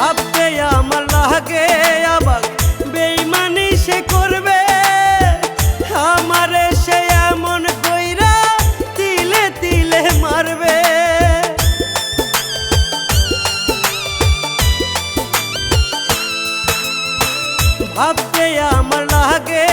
ভাবতে আমার লাগে, আবার বেইমানি সে করবে। আমারে সে এমন কইরা তিলে তিলে মারবে। ভাবতে আমার লাগে